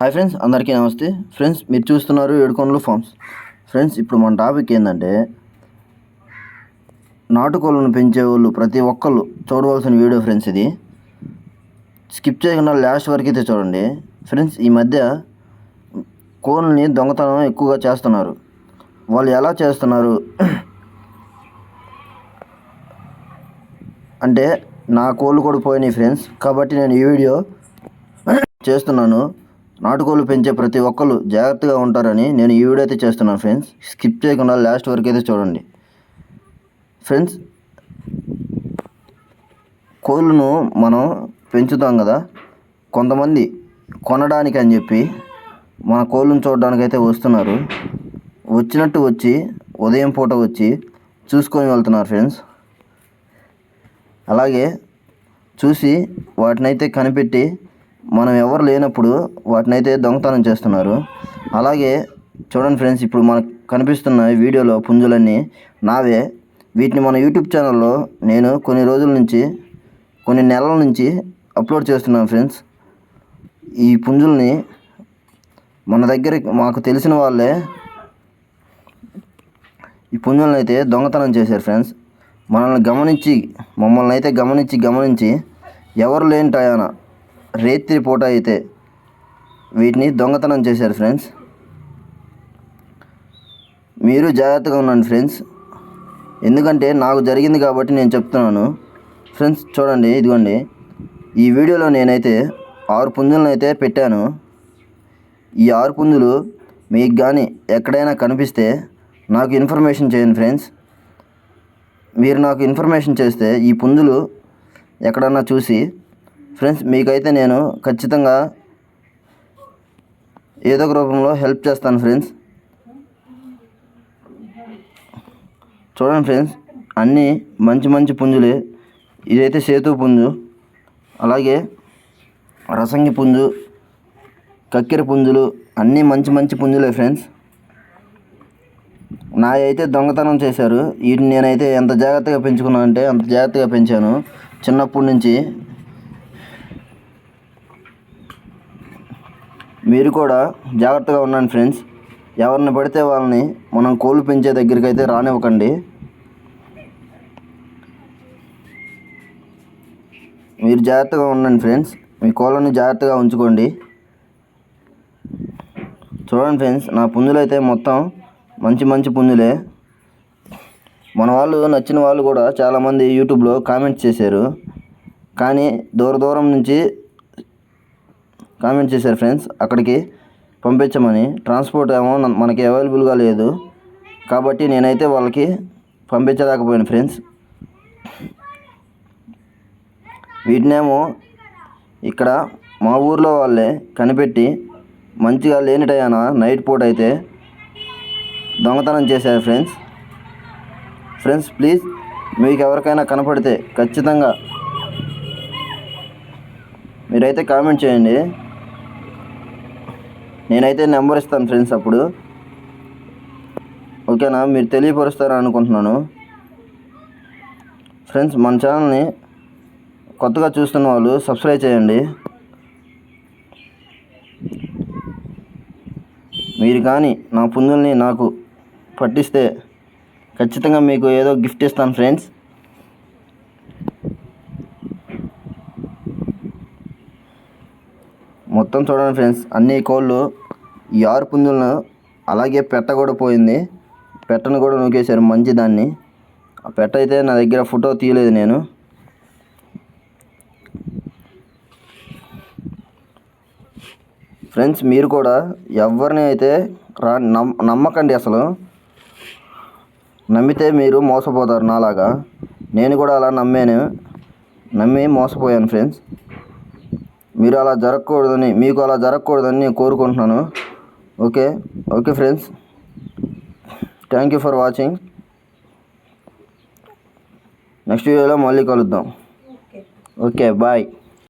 Hi friends అందరికీ నమస్తే. Friends మీరు చూస్తున్నారు ఏడుకొండలు ఫార్మ్స్. ఫ్రెండ్స్ ఇప్పుడు మన టాపిక్ ఏంటంటే నాటుకోళ్ళను పెంచే వాళ్ళు ప్రతి ఒక్కళ్ళు చూడవలసిన వీడియో ఫ్రెండ్స్ ఇది. స్కిప్ చేయకుండా లాస్ట్ వరకు అయితే చూడండి. ఫ్రెండ్స్ ఈ మధ్య కోళ్ళని దొంగతనం ఎక్కువగా చేస్తున్నారు. వాళ్ళు ఎలా చేస్తున్నారు? అంటే నా కోళ్ళు కూడా పోయినాయి ఫ్రెండ్స్. కాబట్టి నేను ఈ వీడియో చేస్తున్నాను. నాటుకోళ్ళు పెంచే ప్రతి ఒక్కరు జాగ్రత్తగా ఉంటారని నేను ఈ వీడియో అయితే చేస్తున్నాను ఫ్రెండ్స్. స్కిప్ చేయకుండా లాస్ట్ వరకు అయితే చూడండి. ఫ్రెండ్స్ కోళ్ళను మనం పెంచుతాం కదా కొంతమంది కొనడానికి అని చెప్పి మన కోళ్ళను చూడడానికి అయితే వస్తున్నారు. వచ్చినట్టు వచ్చి ఉదయం పూట వచ్చి చూసుకొని వెళ్తున్నారు ఫ్రెండ్స్. అలాగే చూసి వాటినైతే కనిపెట్టి మనం ఎవరు లేనప్పుడు వాటినైతే దొంగతనం చేస్తున్నారు. అలాగే చూడండి ఫ్రెండ్స్ ఇప్పుడు మనకు కనిపిస్తున్న వీడియోలో పుంజులన్నీ నావే. వీటిని మన యూట్యూబ్ ఛానల్లో నేను కొన్ని రోజుల నుంచి కొన్ని నెలల నుంచి అప్లోడ్ చేస్తున్నాను ఫ్రెండ్స్. ఈ పుంజుల్ని మన దగ్గర మాకు తెలిసిన వాళ్ళే ఈ పుంజులను అయితే దొంగతనం చేశారు ఫ్రెండ్స్. మనల్ని గమనించి మమ్మల్ని అయితే గమనించి గమనించి ఎవరు లేని టయానా రేత్రి పూట అయితే వీటిని దొంగతనం చేశారు ఫ్రెండ్స్ మీరు జాగ్రత్తగా ఉండండి ఫ్రెండ్స్ ఎందుకంటే నాకు జరిగింది కాబట్టి నేను చెప్తున్నాను. ఫ్రెండ్స్ చూడండి ఇదిగోండి. ఈ వీడియోలో నేనైతే ఆరు పుంజులను అయితే పెట్టాను. ఈ ఆరు పుంజులు మీకు కానీ ఎక్కడైనా కనిపిస్తే నాకు ఇన్ఫర్మేషన్ చేయండి ఫ్రెండ్స్ మీరు నాకు ఇన్ఫర్మేషన్ చేస్తే ఈ పుంజులు ఎక్కడన్నా చూసి ఫ్రెండ్స్ మీకైతే నేను ఖచ్చితంగా ఏదో ఒక రూపంలో హెల్ప్ చేస్తాను ఫ్రెండ్స్ చూడండి ఫ్రెండ్స్ అన్నీ మంచి మంచి పుంజులే. ఇదైతే సేతు పుంజు. అలాగే రసంగి పుంజు కక్కెర పుంజులు అన్నీ మంచి మంచి పుంజులే ఫ్రెండ్స్ నా అయితే దొంగతనం చేశారు. వీటిని నేనైతే ఎంత జాగ్రత్తగా పెంచుకున్నాను అంటే అంత జాగ్రత్తగా పెంచాను. చిన్నప్పటి నుంచి మీరు కూడా జాగ్రత్తగా ఉండండి ఫ్రెండ్స్. ఎవరిని పడితే వాళ్ళని మనం కోళ్ళు పెంచే దగ్గరికి అయితే రానివ్వకండి. మీరు జాగ్రత్తగా ఉండండి ఫ్రెండ్స్. మీ కోళ్ళని జాగ్రత్తగా ఉంచుకోండి. చూడండి ఫ్రెండ్స్ నా పుంజులు అయితే మొత్తం మంచి మంచి పుంజులే. మన వాళ్ళు నచ్చిన వాళ్ళు కూడా చాలామంది యూట్యూబ్లో కామెంట్స్ చేశారు. కానీ దూర దూరం నుంచి కామెంట్ చేశారు ఫ్రెండ్స్. అక్కడికి పంపించమని. ట్రాన్స్పోర్ట్ ఏమో మనకి అవైలబుల్గా లేదు. కాబట్టి నేనైతే వాళ్ళకి పంపించలేకపోయాను ఫ్రెండ్స్. వీటినేమో ఇక్కడ మా ఊర్లో వాళ్ళే కనిపెట్టి మంచిగా లేని టయాన నైట్ పూట అయితే దొంగతనం చేశారు ఫ్రెండ్స్. ఫ్రెండ్స్ ప్లీజ్ మీకు ఎవరికైనా కనపడితే ఖచ్చితంగా మీరైతే కామెంట్ చేయండి. నేనైతే నెంబర్ ఇస్తాను ఫ్రెండ్స్ అప్పుడు. ఓకేనా? మీరు తెలియపరుస్తారని అనుకుంటున్నాను. ఫ్రెండ్స్ మన ఛానల్ని కొత్తగా చూస్తున్న వాళ్ళు సబ్స్క్రైబ్ చేయండి. మీరు కానీ నా పుంజుల్ని నాకు పట్టిస్తే ఖచ్చితంగా మీకు ఏదో గిఫ్ట్ ఇస్తాను ఫ్రెండ్స్. మొత్తం చూడండి ఫ్రెండ్స్ అన్ని కోళ్ళు ఈ ఆరు పుంజులను అలాగే పెట్ట కూడా పోయింది. పెట్టను కూడా నూకేశారు మంచి దాన్ని ఆ పెట్ట అయితే నా దగ్గర ఫోటో తీయలేదు నేను. ఫ్రెండ్స్ మీరు కూడా ఎవరిని అయితే రా నమ్ నమ్మకండి అసలు నమ్మితే మీరు మోసపోతారు నాలాగా. నేను కూడా అలా నమ్మాను. నమ్మి మోసపోయాను ఫ్రెండ్స్. మీరు అలా జరగకూడదని మీకు అలా జరగకూడదని నేను కోరుకుంటున్నాను. Okay? Okay friends. Thank you for watching next వీడియోలో మళ్ళీ కలుద్దాం. ఓకే. బాయ్